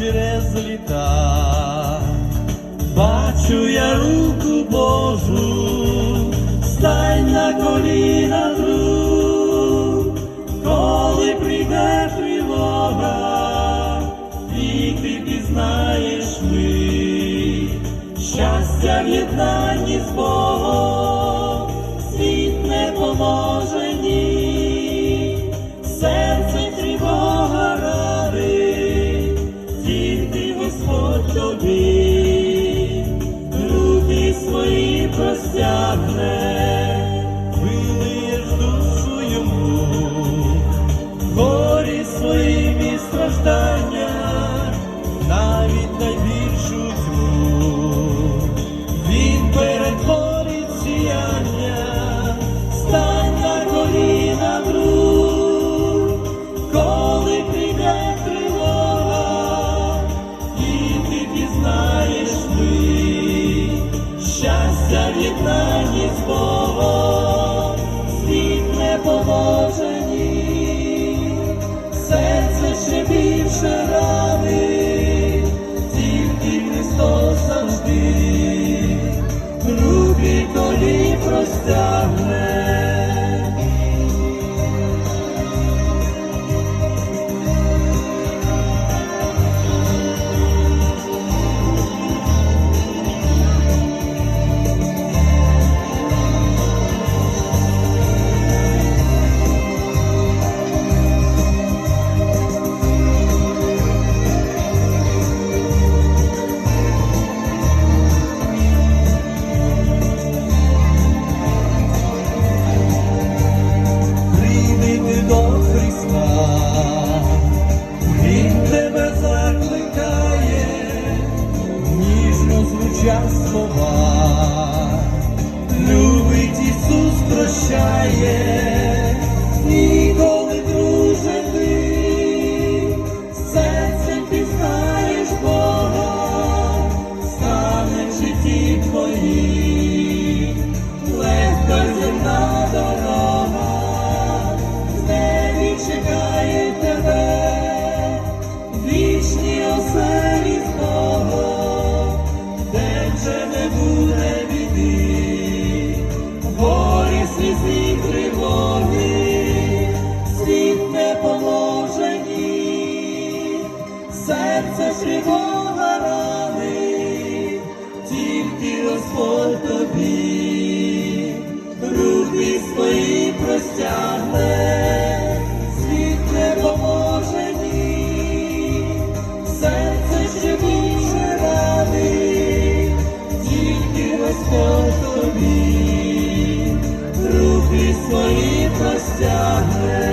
через літа, бачу я руку Божу, стань на коліна друг, коли прийде тривога, і ти пізнаєш ми, щастя в'єднає. darkness. star. слова, любить Ісус прощає. серце живого рани, тільки Господь тобі, руки свої простягне, світ не поможе ні, серце живіше рани, тільки Господь тобі, руки свої простягне.